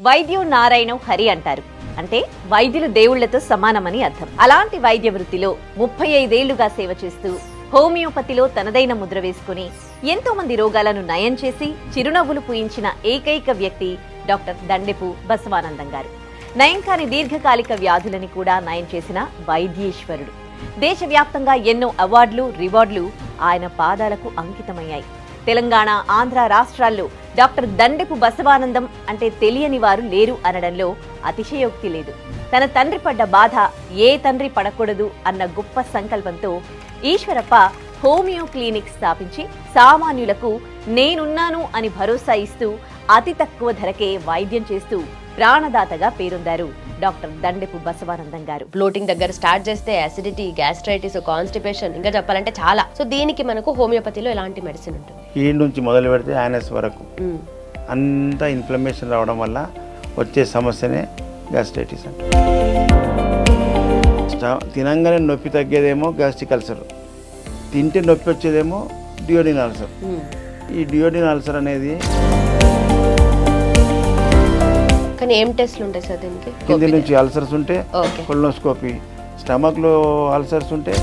వైద్యు నారాయణం హరి అంటారు. అంటే వైద్యులు దేవుళ్ళతో సమానమని అర్థం. అలాంటి వైద్య వృత్తిలో ముప్పై ఐదేళ్ళుగా సేవ చేస్తూ హోమియోపతిలో తనదైన ముద్ర వేసుకుని ఎంతో మంది రోగాలను నయం చేసి చిరునవ్వులు పూయించిన ఏకైక వ్యక్తి డాక్టర్ దండెపు బసవానందం గారు. నయం కాని దీర్ఘకాలిక వ్యాధులని కూడా నయం చేసిన వైద్యేశ్వరుడు. దేశవ్యాప్తంగా ఎన్నో అవార్డులు రివార్డులు ఆయన పాదాలకు అంకితమయ్యాయి. తెలంగాణ ఆంధ్ర రాష్ట్రాల్లో డాక్టర్ దండెపు బసవానందం అంటే తెలియని వారు లేరు అనడంలో అతిశయోక్తి లేదు. తన తండ్రి పడ్డ బాధ ఏ తండ్రి పడకూడదు అన్న గొప్ప సంకల్పంతో ఈశ్వరప్ప హోమియో క్లినిక్ స్థాపించి సామాన్యులకు నేనున్నాను అని భరోసా ఇస్తూ అతి తక్కువ ధరకే వైద్యం చేస్తూ ప్రాణదాతగా పేరొందారు. డాక్టర్ దండెపు బసవానందం గారు. బ్లోటింగ్ దగ్గర స్టార్ట్ చేస్తే అసిడిటీ గ్యాస్ట్రైటిస్ కాన్స్టిపేషన్ ఇంకా చెప్పాలంటే చాలా. సో దీనికి మనకు హోమియోపతిలో ఎలాంటి మెడిసిన్ ఉంటుంది? ఈ నుంచి మొదలు పెడితే యానస్ వరకు. అంతా ఇన్ఫ్లమేషన్ రావడం వల్ల వచ్చే సమస్యనే గ్యాస్ట్రైటిస్ అంటే. తినంగానే నొప్పి తగ్గేదేమో గ్యాస్ట్రిక్ అల్సర్ తింటే నొప్పి వచ్చేదేమో డియోడిన్ అల్సర్. ఈ డియోడిన్ అల్సర్ అనేది కానీ ఏం టెస్ట్లు ఉంటాయి సార్ దీనికి? కింది నుంచి అల్సర్స్ ఉంటే కొల్నోస్కోపీ స్టమక్లో అల్సర్స్ ఉంటే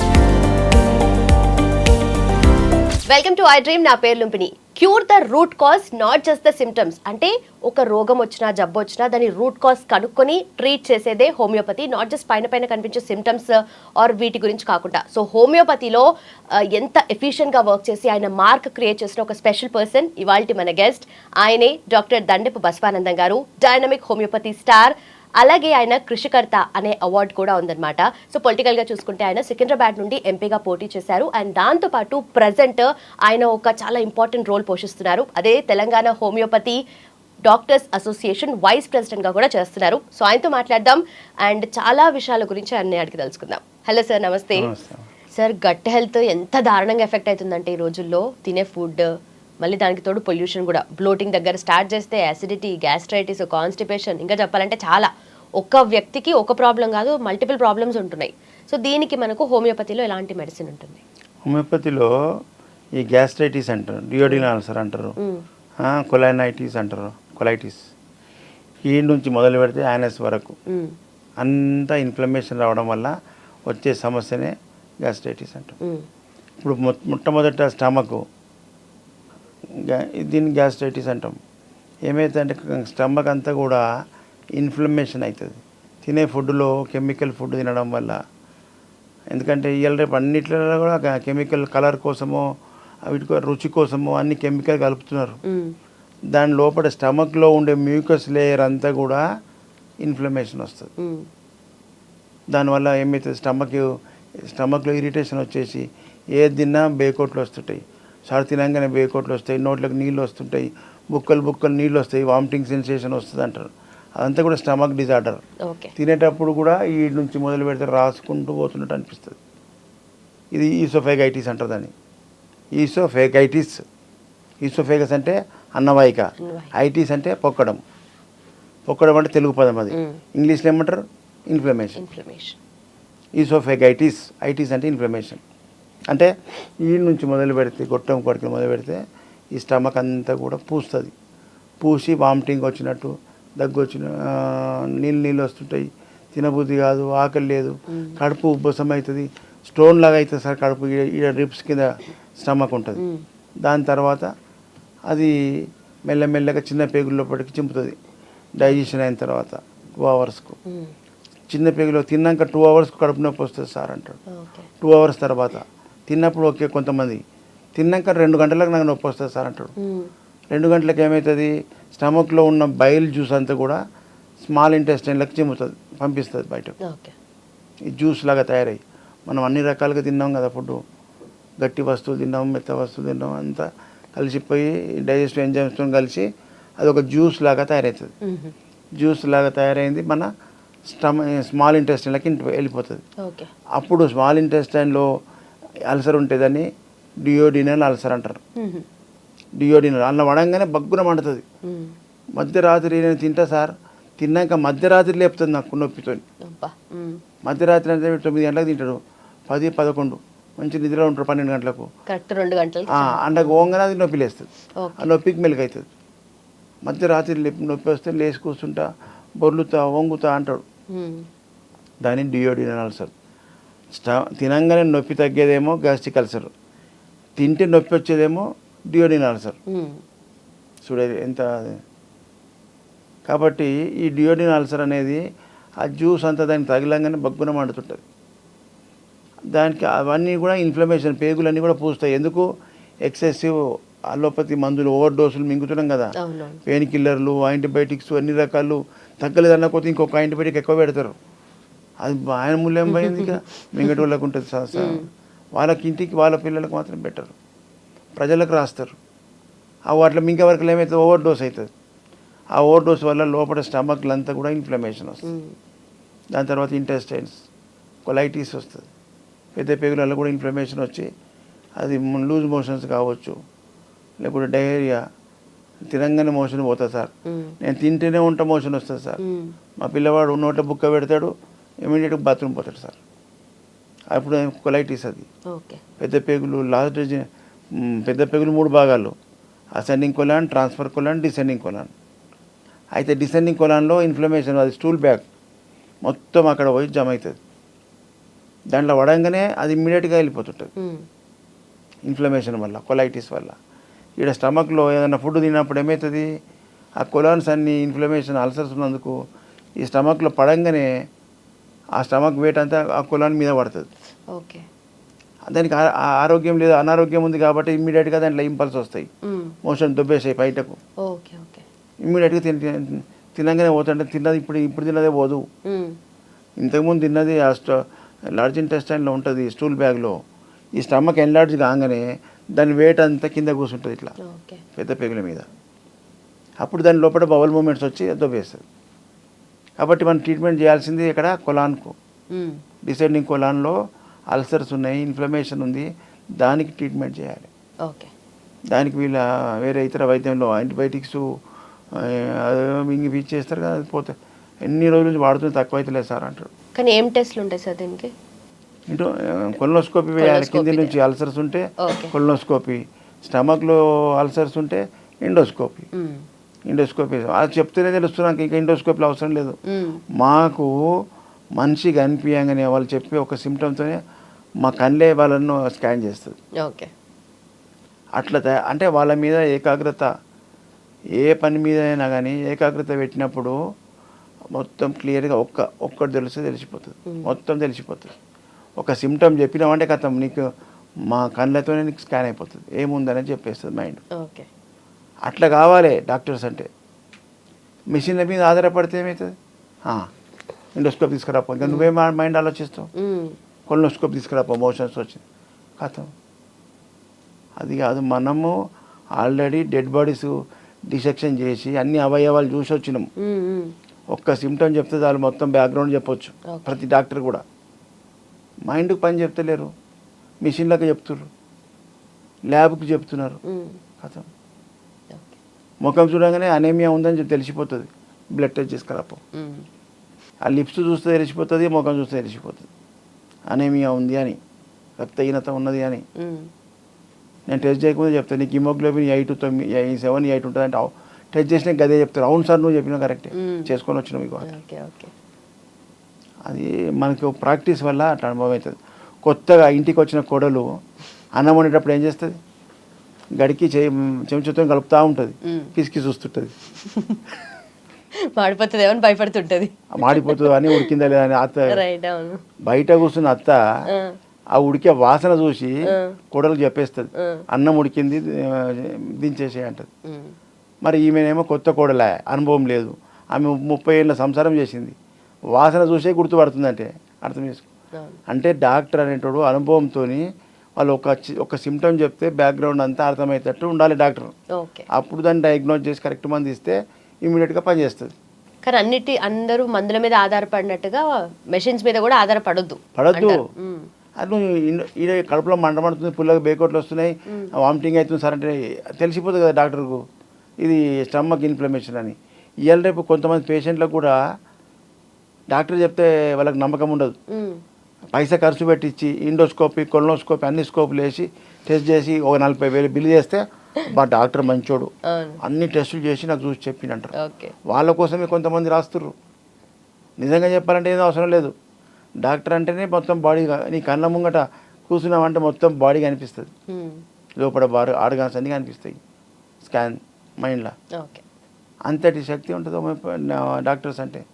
వెల్కమ్ టు ఐ డ్రీమ్ నా పేరు Lumbini cure the root cause not just the symptoms అంటే ఒక రోగం వచ్చినా జబ్బు వచ్చినా దాని రూట్ కాజ్ కనుక్కొని ట్రీట్ చేసేదే హోమియోపతి నాట్ జస్ట్ పైన పైన కనిపించే సిమ్టమ్స్ ఆర్ uh, వీటి గురించి కాకుండా. సో హోమియోపతిలో uh, ఎంత ఎఫిషియెంట్గా వర్క్ చేసి ఆయన మార్క్ క్రియేట్ చేసిన ఒక స్పెషల్ పర్సన్ ఇవాళ మన గెస్ట్ ఆయనే doctor Dandepu Baswanandam garu dynamic homeopathy star అలాగే ఆయన కృషికర్త అనే అవార్డు కూడా ఉందన్నమాట. సో పొలిటికల్గా చూసుకుంటే ఆయన సికింద్రాబాద్ నుండి ఎంపీగా పోటీ చేశారు. అండ్ దాంతో పాటు ప్రజెంట్ ఆయన ఒక చాలా ఇంపార్టెంట్ రోల్ పోషిస్తున్నారు. అదే Telangana homeopathy doctors association vice ప్రెసిడెంట్గా కూడా చేస్తున్నారు. సో ఆయనతో మాట్లాడదాం. అండ్ చాలా విషయాల గురించి ఆయన అడిగి తెలుసుకుందాం. హలో సార్ నమస్తే. సార్ గట్ హెల్త్ ఎంత దారుణంగా ఎఫెక్ట్ అవుతుందంటే ఈ రోజుల్లో తినే ఫుడ్ మళ్ళీ దానికి తోడు పొల్యూషన్ కూడా. బ్లోటింగ్ దగ్గర స్టార్ట్ చేస్తే అసిడిటీ గ్యాస్ట్రైటిస్ కాన్స్టిపేషన్ ఇంకా చెప్పాలంటే చాలా. ఒక్క వ్యక్తికి ఒక ప్రాబ్లం కాదు మల్టిపుల్ ప్రాబ్లమ్స్ ఉంటున్నాయి. సో దీనికి మనకు హోమియోపతిలో ఎలాంటి మెడిసిన్ ఉంటుంది? హోమియోపతిలో ఈ గ్యాస్ట్రైటిస్ అంటారు డియోడిన్ అల్సర్ అంటారు కొలైనైటిస్ అంటారు కొలైటిస్. ఈ నుంచి మొదలు పెడితే యానస్ వరకు. అంతా ఇన్ఫ్లమేషన్ రావడం వల్ల వచ్చే సమస్యనే గ్యాస్ట్రైటిస్ అంటారు. ఇప్పుడు మొట్టమొదట స్టమక్. దీన్ని గ్యాస్ట్రైటిస్ అంటాం. ఏమైతుందంటే స్టమక్ అంతా కూడా ఇన్ఫ్లమేషన్ అవుతుంది తినే ఫుడ్లో కెమికల్ ఫుడ్ తినడం వల్ల. ఎందుకంటే ఇవాళ రేపు అన్నిట్లలో కూడా కెమికల్ కలర్ కోసమో వీటి రుచి కోసమో అన్ని కెమికల్ కలుపుతున్నారు. దాని లోపల స్టమక్లో ఉండే మ్యూకస్ లేయర్ అంతా కూడా ఇన్ఫ్లమేషన్ వస్తుంది. దానివల్ల ఏమవుతుంది స్టమక్ స్టమక్లో ఇరిటేషన్ వచ్చేసి ఏది తిన్నా బేకోట్లు వస్తుంటాయి. సార్ తినంగానే బేకోట్లు వస్తాయి. నోట్లోకి నీళ్ళు వస్తుంటాయి. బుక్కలు బుక్కలు నీళ్ళు వస్తాయి. వామిటింగ్ సెన్సేషన్ వస్తుంది అంటారు అదంతా కూడా స్టమక్ డిజార్డర్. తినేటప్పుడు కూడా ఈ నుంచి మొదలు పెడితే రాసుకుంటూ పోతున్నట్టు అనిపిస్తుంది. ఇది ఈసోఫెగైటిస్ అంటారు దాన్ని. ఈసోఫెగైటిస్. ఈసోఫెగస్ అంటే అన్నవాయిక. ఐటిస్ అంటే పొక్కడం. పొక్కడం అంటే తెలుగు పదం అది. ఇంగ్లీష్లో ఏమంటారు? ఇన్ఫ్లమేషన్. ఇన్ఫ్లమేషన్. ఈసోఫెగైటిస్. ఐటిస్ అంటే ఇన్ఫ్లమేషన్. అంటే ఈ నుంచి మొదలు పెడితే గొట్టం కొడుకుని మొదలు పెడితే ఈ స్టమక్ అంతా కూడా పూస్తుంది. పూసి వామిటింగ్ వచ్చినట్టు దగ్గు వచ్చిన ఆ, నీళ్ళు నీళ్ళు వస్తుంటాయి. తినబుద్ధి కాదు ఆకలి లేదు. కడుపు ఉబ్బసం అవుతుంది స్టోన్ లాగా అవుతుంది సార్ కడుపు ఈడ- రిప్స్ కింద స్టమక్ ఉంటుంది. దాని తర్వాత అది మెల్లమెల్లగా చిన్న పేగుల లోపలికి చింపుతుంది. డైజెషన్ అయిన తర్వాత టూ అవర్స్కు. చిన్న పేగులో తిన్నాక టూ అవర్స్కి కడుపు నొప్పి వస్తుంది సార్ అంటాడు. టూ అవర్స్ తర్వాత. తిన్నప్పుడు ఓకే కొంతమంది. తిన్నాక రెండు గంటలకు నాకు నొప్పి వస్తుంది సార్ అంటాడు. రెండు గంటలకు ఏమవుతుంది స్టమక్లో ఉన్న బైల్ జ్యూస్ అంతా కూడా స్మాల్ ఇంటెస్టైన్లకు చిమ్ముతుంది పంపిస్తుంది బయటకు. ఈ జ్యూస్ లాగా తయారై మనం అన్ని రకాలుగా తిన్నాం కదా ఫుడ్ గట్టి వస్తువులు తిన్నాం మెత్త వస్తువులు తిన్నాం అంతా కలిసిపోయి డైజెస్టివ్ ఎంజైమ్స్తో కలిసి అది ఒక జ్యూస్ లాగా తయారవుతుంది. జ్యూస్ లాగా తయారైంది మన స్టమ స్మాల్ ఇంటెస్టైన్లకి ఇంటి వెళ్ళిపోతుంది. అప్పుడు స్మాల్ ఇంటెస్టైన్లో అల్సర్ ఉంటుందని డియోడినల్ అల్సర్ అంటారు మ్మ్. డియోడినల్ అన్న వడంగానే బగ్గున మండుతుంది. మధ్యరాత్రి నేను తింటా సార్. తిన్నాక మధ్యరాత్రి లేపుతుంది నాకు నొప్పితో. మధ్యరాత్రి అంటే తొమ్మిది గంటలకు తింటాడు. పది పదకొండు. మంచి నిద్రలో ఉంటాడు పన్నెండు గంటలకు. కరెక్ట్ రెండు గంటలు ఆ, అండకు ఓంగనే అది నొప్పి లేస్తుంది. ఆ నొప్పికి మెలుగు అవుతుంది మధ్యరాత్రి లెప్- నొప్పి వస్తే లేచి కూర్చుంటా బొర్లుతా వంగుతా అంటాడు. దాన్ని డియోడినల్ అల్సర్ స్టా తినంగానే నొప్పి తగ్గేదేమో గ్యాస్ట్రిక్ అల్సర్. తింటే నొప్పి వచ్చేదేమో డియోడినల్ అల్సర్ మ్మ్. చూడేది ఎంత కాబట్టి ఈ డియోడిన్ అల్సర్ అనేది ఆ జ్యూస్ అంతా దానికి తగిలంగానే బగ్గున మండుతుంటుంది. దానికి అవన్నీ కూడా ఇన్ఫ్లమేషన్ పేగులన్నీ కూడా పూస్తాయి. ఎందుకు? ఎక్సెసివ్ అలోపతి మందులు ఓవర్ డోసులు మింగుతున్నాం కదా. పెయిన్ కిల్లర్లు యాంటీబయాటిక్స్ అన్ని రకాలు తగ్గలేదన్న కొద్ది ఇంకొక యాంటీబయాటిక్ ఎక్కువ పెడతారు. అది ఆయన మూల్యం పోయింది ఇక మింగటి వాళ్ళకు ఉంటుంది వాళ్ళకి ఇంటికి వాళ్ళ పిల్లలకు మాత్రం పెట్టరు. ప్రజలకు రాస్తారు. ఆ వాటిలో మింగ వరకు ఏమవుతుంది ఓవర్ డోస్ అవుతుంది. ఆ ఓవర్ డోస్ వల్ల లోపల స్టమక్లు అంతా కూడా ఇన్ఫ్లమేషన్ వస్తుంది. దాని తర్వాత ఇంటెస్టైన్స్ కొలైటిస్ వస్తుంది. పెద్ద పేగులలో కూడా ఇన్ఫ్లమేషన్ వచ్చి అది లూజ్ మోషన్స్ కావచ్చు లేకుంటే డయేరియా తినంగానే మోషన్ పోతుంది సార్. నేను తింటేనే ఉంటా మోషన్ వస్తుంది సార్. మా పిల్లవాడు నోట్లో బుక్క పెడతాడు ఇమీడియట్గా బాత్రూమ్ పోతాడు సార్. అప్పుడు కొలైటిస్ అది. ఓకే. పెద్ద పేగులు లాస్ట్ పెద్ద పేగులు మూడు భాగాలు. Ascending colon transfer colon descending colon అయితే డిసెండింగ్ కొలాన్లో ఇన్ఫ్లమేషన్ అది స్టూల్ బ్యాగ్ మొత్తం అక్కడ పోయి జమ అవుతుంది. దాంట్లో పడంగానే అది ఇమ్మీడియట్గా వెళ్ళిపోతుంటుంది. ఇన్ఫ్లమేషన్ వల్ల కొలైటిస్ వల్ల. ఇక్కడ స్టమక్లో ఏదైనా ఫుడ్ తిన్నప్పుడు ఏమవుతుంది? ఆ కొలాన్స్ అన్ని ఇన్ఫ్లమేషన్ అల్సర్స్ ఉన్నందుకు ఈ స్టమక్లో పడంగానే ఆ స్టమక్ వెయిట్ అంతా ఆ కొలాన్ మీద పడుతుంది. ఓకే. దానికి ఆరోగ్యం లేదు అనారోగ్యం ఉంది కాబట్టి ఇమ్మీడియట్గా దాంట్లో ఇంపల్స్ వస్తాయి. మోషన్ దుబ్బేసాయి బయటకు. ఇమ్మీడియట్గా తిన తిన- తినగానే పోతుంటే తిన్నది ఇప్పుడు ఇప్పుడు తిన్నదే పోదు. ఇంతకుముందు తిన్నది ఆ స్ట లార్జ్ ఇంటెస్టైన్లో ఉంటుంది స్టూల్ బ్యాగ్లో ఈ స్టమక్ ఎన్లార్జ్ కాగానే దాని వెయిట్ అంతా కింద కూర్చుంటుంది ఇట్లా. పెద్ద పెగుల మీద. అప్పుడు దాని లోపల బవల్ మూమెంట్స్ వచ్చి దొబ్బేస్తుంది. కాబట్టి మనం ట్రీట్మెంట్ చేయాల్సింది ఇక్కడ కొలాన్కు. డిసెండింగ్ కొలాన్లో అల్సర్స్ ఉన్నాయి ఇన్ఫ్లమేషన్ ఉంది దానికి ట్రీట్మెంట్ చేయాలి. ఓకే. దానికి వీళ్ళ వేరే ఇతర వైద్యంలో యాంటీబయాటిక్స్ ఇంక ఇచ్చేస్తారు కదా పోతే. ఎన్ని రోజుల నుంచి వాడుతుంది తక్కువ అయితే లేదు సార్ అంటారు. కానీ ఏం టెస్ట్లు ఉంటాయి సార్ దీనికి? ఇంటూ కొల్నోస్కోపీ వేయాలి. కింది నుంచి అల్సర్స్ ఉంటే. కొల్నోస్కోపీ. స్టమక్లో అల్సర్స్ ఉంటే ఎండోస్కోపీ. ఇండోస్కోపీ అది చెప్తేనే తెలుస్తున్నాక ఇంకా ఇండోస్కోపీలు అవసరం లేదు. మాకు మనిషి కనిపించగానే వాళ్ళు చెప్పే ఒక సిమ్టమ్తోనే మా కళ్ళే వాళ్ళను స్కాన్ చేస్తుంది. ఓకే. అట్లా అంటే వాళ్ళ మీద ఏకాగ్రత ఏ పని మీద అయినా కానీ ఏకాగ్రత పెట్టినప్పుడు మొత్తం క్లియర్గా ఒక్క ఒక్కటి తెలిస్తే తెలిసిపోతుంది. మొత్తం తెలిసిపోతుంది. ఒక సిమ్టమ్ చెప్పినామంటే కథం. నీకు మా కళ్ళతోనే నీకు స్కాన్ అయిపోతుంది. ఏముందని చెప్పేస్తుంది మైండ్ ఓకే. అట్లా కావాలి డాక్టర్స్ అంటే. మిషన్ల మీద ఆధారపడితే ఏమవుతుంది ఇండోస్కోప్ తీసుకురాపో ఇంకా నువ్వేం మైండ్ ఆలోచిస్తావు. కొలనోస్కోప్ తీసుకురాపో మోషన్స్ వచ్చింది కథం అది కాదు మనము ఆల్రెడీ డెడ్ బాడీస్ డిసెక్షన్ చేసి అన్ని అవయవాలు చూసి వచ్చినాం మ్మ్. మ్మ్. ఒక్క సిమ్టమ్ చెప్తే చాలు మొత్తం బ్యాక్గ్రౌండ్ చెప్పొచ్చు. ప్రతి డాక్టర్ కూడా మైండ్కి పని చెప్తలేరు మిషన్లకు చెప్తున్నారు ల్యాబ్కి చెప్తున్నారు. కథం ముఖం చూడగానే అనేమియా ఉందని చెప్పి తెలిసిపోతుంది బ్లడ్ టెస్ట్ చేసుకురాపో. ఆ లిప్స్ చూస్తే తెలిసిపోతుంది ముఖం చూస్తే తెలిసిపోతుంది. అనేమియా ఉంది అని. రక్తహీనత ఉన్నది అని. నేను టెస్ట్ చేయకముందే చెప్తాను నీకు హిమోగ్లోబిన్ ఎయిట్ తొమ్మిది సెవెన్ ఎయిట్ ఉంటుంది అంటే టెస్ట్ చేసిన గదే చెప్తారు అవును సార్ నువ్వు చెప్పినా కరెక్టే. చేసుకొని వచ్చిన మీకు ఓకే ఓకే. అది మనకు ప్రాక్టీస్ వల్ల అట్లా అనుభవం అవుతుంది. కొత్తగా ఇంటికి వచ్చిన కోడలు అన్నం వండేటప్పుడు ఏం చేస్తుంది? గడికి చెంచుతో కలుపుతూ ఉంటుంది. పిసికి చూస్తుంటుంది. మాడిపోతుంది ఏమని భయపడుతుంటది. మాడిపోతుంది అని ఉడికిందా లేదా అని అత్త బయట కూర్చున్న అత్త ఆ. ఉడికే వాసన చూసి. కోడలు చెప్పేస్తుంది. అన్నం ఉడికింది దించేసే అంటది. మరి ఈమెనేమో కొత్త కోడలే అనుభవం లేదు. ఆమె ముప్పై ఏళ్ళ సంసారం చేసింది. వాసన చూసే గుర్తుపడుతుందంటే అర్థం చేసుకో. అంటే డాక్టర్ అనేటోడు అనుభవంతో వాళ్ళు ఒక ఒక సిమ్టమ్ చెప్తే బ్యాక్గ్రౌండ్ అంతా అర్థమయ్యేటట్టు ఉండాలి డాక్టర్. అప్పుడు దాన్ని డయాగ్నోజ్ చేసి కరెక్ట్ మంది ఇస్తే ఇమీడియట్గా పనిచేస్తుంది. కానీ అన్నిటి అందరూ మందుల మీద ఆధారపడినట్టుగా మెషిన్స్ మీద కూడా ఆధారపడొద్దు. పడద్దు. అది ఈడ కడుపులో మంట మండుతుంది పుల్లగా బేకోట్లు వస్తున్నాయి వామిటింగ్ అవుతుంది సార్ అంటే తెలిసిపోతుంది కదా డాక్టర్కు. ఇది స్టమక్ ఇన్ఫ్లమేషన్ అని. ఇవాళ రేపు కొంతమంది పేషెంట్లకు కూడా డాక్టర్ చెప్తే వాళ్ళకి నమ్మకం ఉండదు. పైసా ఖర్చు పెట్టించి ఇండోస్కోపీ కొలనోస్కోపీ అన్ని స్కోపులు వేసి టెస్ట్ చేసి ఒక నలభై వేలు బిల్లు చేస్తే మా డాక్టర్ మంచోడు. అన్ని టెస్టులు చేసి నాకు చూసి చెప్పిండంటారు. వాళ్ళ కోసమే కొంతమంది రాస్తుర్రు. నిజంగా చెప్పాలంటే ఏదో అవసరం లేదు. డాక్టర్ అంటేనే మొత్తం బాడీ నీ కళ్ళ ముంగట కూర్చున్నామంటే మొత్తం బాడీ కనిపిస్తుంది. లోపల బార్ ఆర్గాన్స్ అన్నీ కనిపిస్తాయి. స్కాన్ మైండ్లో. ఓకే. అంతటి శక్తి ఉంటుంది డాక్టర్స్ అంటే.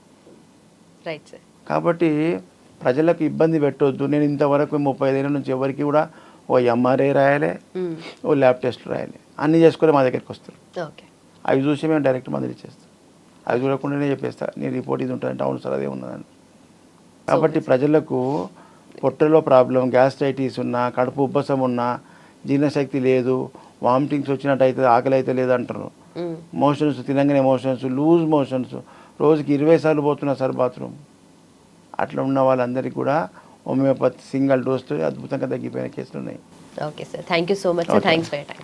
Right sir. కాబట్టి ప్రజలకు ఇబ్బంది పెట్టొద్దు. నేను ఇంతవరకు ముప్పై ఐదేళ్ళ నుంచి ఎవరికి కూడా ఓ ఎంఆర్ఐ రాయాలి. ఓ ల్యాబ్ టెస్ట్ రాయాలి. అన్నీ చేసుకొని మా దగ్గరికి వస్తారు. ఓకే. అవి చూసి మేము డైరెక్ట్ మందులు ఇచ్చేస్తాం అవి చూడకుండానే చెప్పేస్తా నీ రిపోర్ట్ ఇది ఉంటుందంటే అవును సార్ అదే ఉన్నదని. కాబట్టి ప్రజలకు పొట్టలో ప్రాబ్లం గ్యాస్ట్రైటిస్ ఉన్నా కడుపు ఉబ్బసం ఉన్నా జీర్ణశక్తి లేదు వామిటింగ్స్ వచ్చినట్టు అయితే ఆకలి అయితే లేదు అంటారు. Hmm. మోషన్స్ తినంగానే మోషన్స్ లూజ్ మోషన్స్. రోజుకి ఇరవై సార్లు పోతున్నా సార్ బాత్రూమ్. అట్లా ఉన్న వాళ్ళందరికీ కూడా హోమియోపతి సింగిల్ డోస్తో అద్భుతంగా తగ్గిపోయిన కేసులు ఉన్నాయి. Okay sir. Thank you so much. Thanks for time